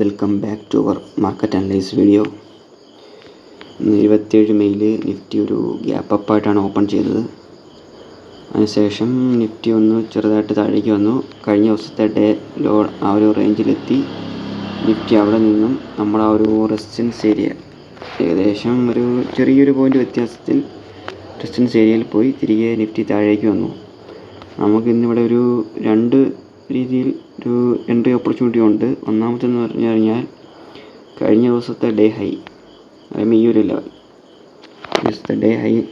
Welcome back to our market analyse video ഇരുപത്തിയേഴ് മെയ്യിൽ Nifty ഒരു ഗ്യാപ്പ് അപ്പായിട്ടാണ് ഓപ്പൺ ചെയ്തത്. അതിനുശേഷം നിഫ്റ്റി ഒന്ന് ചെറുതായിട്ട് താഴേക്ക് വന്നു. കഴിഞ്ഞ ദിവസത്തെ ഡേ ലോ ആ ഒരു റേഞ്ചിലെത്തി നിഫ്റ്റി അവിടെ നിന്നും നമ്മൾ ആ ഒരു റെസിസ്റ്റൻസ് ഏരിയ ഏകദേശം ഒരു ചെറിയൊരു പോയിന്റ് വ്യത്യാസത്തിൽ റെസിസ്റ്റൻസ് ഏരിയയിൽ പോയി. തിരികെ നിഫ്റ്റി താഴേക്ക് വന്നു. നമുക്കിന്നിവിടെ ഒരു രണ്ട് രീതിയിൽ ഒരു എൻട്രി ഓപ്പർച്യൂണിറ്റി ഉണ്ട്. ഒന്നാമത്തെന്ന് പറഞ്ഞു കഴിഞ്ഞാൽ കഴിഞ്ഞ ദിവസത്തെ ഡേ ഹൈ അതായത് ഈ ഒരു ലെവൽ ദിവസത്തെ ഡേ ഹൈ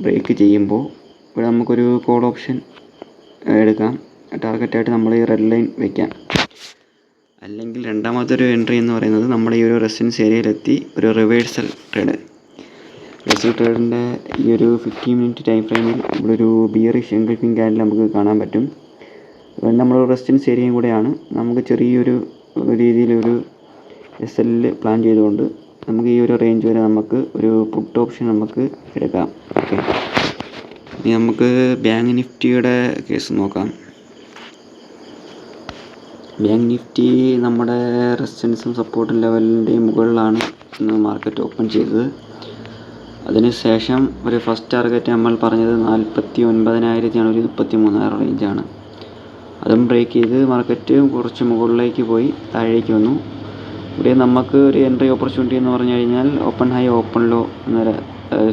ബ്രേക്ക് ചെയ്യുമ്പോൾ ഇവിടെ നമുക്കൊരു കോൾ ഓപ്ഷൻ എടുക്കാം. ടാർഗറ്റായിട്ട് നമ്മൾ ഈ റെഡ് ലൈൻ വെക്കാം. അല്ലെങ്കിൽ രണ്ടാമത്തെ ഒരു എൻട്രി എന്ന് പറയുന്നത് നമ്മൾ ഈ ഒരു റെസിഡൻസ് ഏരിയയിലെത്തി ഒരു റിവേഴ്സൽ ട്രേഡ് റിവേഴ്സൽ ട്രേഡിന്റെ ഈ ഒരു ഫിഫ്റ്റി മിനിറ്റ് ടൈം ഫ്രെയിമിൽ ഒരു ബിയറിഷ് എൻഗൾഫിംഗ് ക്യാൻഡിൽ നമുക്ക് കാണാൻ പറ്റും. നമ്മൾ റെസിസ്റ്റൻസ് ഏരിയയും കൂടെയാണ്. നമുക്ക് ചെറിയൊരു രീതിയിലൊരു എസ് എല്ലിൽ പ്ലാൻ ചെയ്തുകൊണ്ട് നമുക്ക് ഈ ഒരു റേഞ്ച് വരെ നമുക്ക് ഒരു പുട്ട് ഓപ്ഷൻ നമുക്ക് എടുക്കാം. ഓക്കെ ഇനി നമുക്ക് ബാങ്ക് നിഫ്റ്റിയുടെ കേസ് നോക്കാം. ബാങ്ക് നിഫ്റ്റി നമ്മുടെ റെസിസ്റ്റൻസും സപ്പോർട്ട് ലെവലിന്റെയും മുകളിലാണ് ഇന്ന് മാർക്കറ്റ് ഓപ്പൺ ചെയ്തത്. അതിനുശേഷം ഒരു ഫസ്റ്റ് ടാർഗറ്റ് നമ്മൾ പറഞ്ഞത് നാൽപ്പത്തി ഒൻപതിനായിരത്തി ഒരു മുപ്പത്തി മൂന്നായിരം റേഞ്ചാണ് അതും ബ്രേക്ക് ചെയ്ത് മാർക്കറ്റ് കുറച്ച് മുകളിലേക്ക് പോയി താഴേക്ക് വന്നു. ഇവിടെ നമുക്ക് ഒരു എൻട്രി ഓപ്പർച്യൂണിറ്റി എന്ന് പറഞ്ഞു കഴിഞ്ഞാൽ ഓപ്പൺ ഹൈ ഓപ്പൺ ലോ എന്നൊരു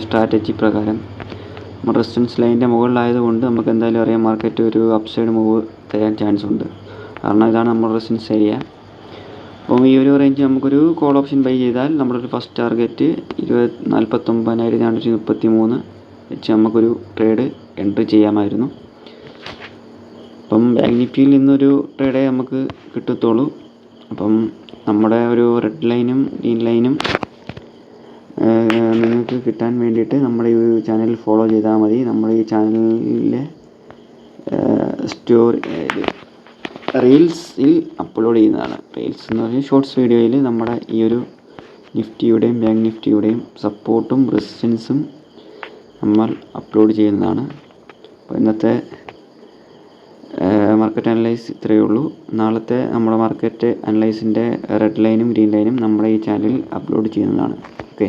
സ്ട്രാറ്റജി പ്രകാരം. റെസിസ്റ്റൻസ് ലൈനിന്റെ മുകളിലായതുകൊണ്ട് നമുക്ക് എന്തായാലും അറിയാം മാർക്കറ്റ് ഒരു അപ്സൈഡ് മൂവ് തരാൻ ചാൻസ് ഉണ്ട്. കാരണം ഇതാണ് നമ്മുടെ റെസിസ്റ്റൻസ് ഏരിയ അപ്പം ഈ ഒരു റേഞ്ച് നമുക്കൊരു കോൾ ഓപ്ഷൻ ബൈ ചെയ്താൽ നമ്മുടെ ഒരു ഫസ്റ്റ് ടാർഗറ്റ് ഇരുപത് നാൽപ്പത്തൊമ്പതിനായിരത്തി നാനൂറ്റി മുപ്പത്തി മൂന്ന് വെച്ച് നമുക്കൊരു ട്രേഡ് എൻട്രി ചെയ്യാമായിരുന്നു. അപ്പം ബാങ്ക് നിഫ്റ്റിയിൽ നിന്നൊരു ട്രേഡേ നമുക്ക് കിട്ടത്തുള്ളൂ. അപ്പം നമ്മുടെ ഒരു റെഡ് ലൈനും ഗ്രീൻ ലൈനും നിങ്ങൾക്ക് കിട്ടാൻ വേണ്ടിയിട്ട് നമ്മുടെ ഈ ചാനൽ ഫോളോ ചെയ്താൽ മതി. നമ്മുടെ ഈ ചാനലിലെ സ്റ്റോറി റീൽസിൽ അപ്ലോഡ് ചെയ്യുന്നതാണ്. റീൽസ് എന്ന് പറഞ്ഞാൽ ഷോർട്സ് വീഡിയോയിൽ നമ്മുടെ ഈ ഒരു നിഫ്റ്റിയുടെയും ബാങ്ക് നിഫ്റ്റിയുടെയും സപ്പോർട്ടും റെസിസ്റ്റൻസും നമ്മൾ അപ്ലോഡ് ചെയ്യുന്നതാണ്. അപ്പോൾ ഇന്നത്തെ മാർക്കറ്റ് അനലൈസ് ഇത്രയേ ഉള്ളൂ. നാളത്തെ നമ്മുടെ മാർക്കറ്റ് അനലൈസിന്റെ റെഡ് ലൈനും ഗ്രീൻ ലൈനും നമ്മുടെ ഈ ചാനലിൽ അപ്ലോഡ് ചെയ്യുന്നതാണ്. ഓക്കെ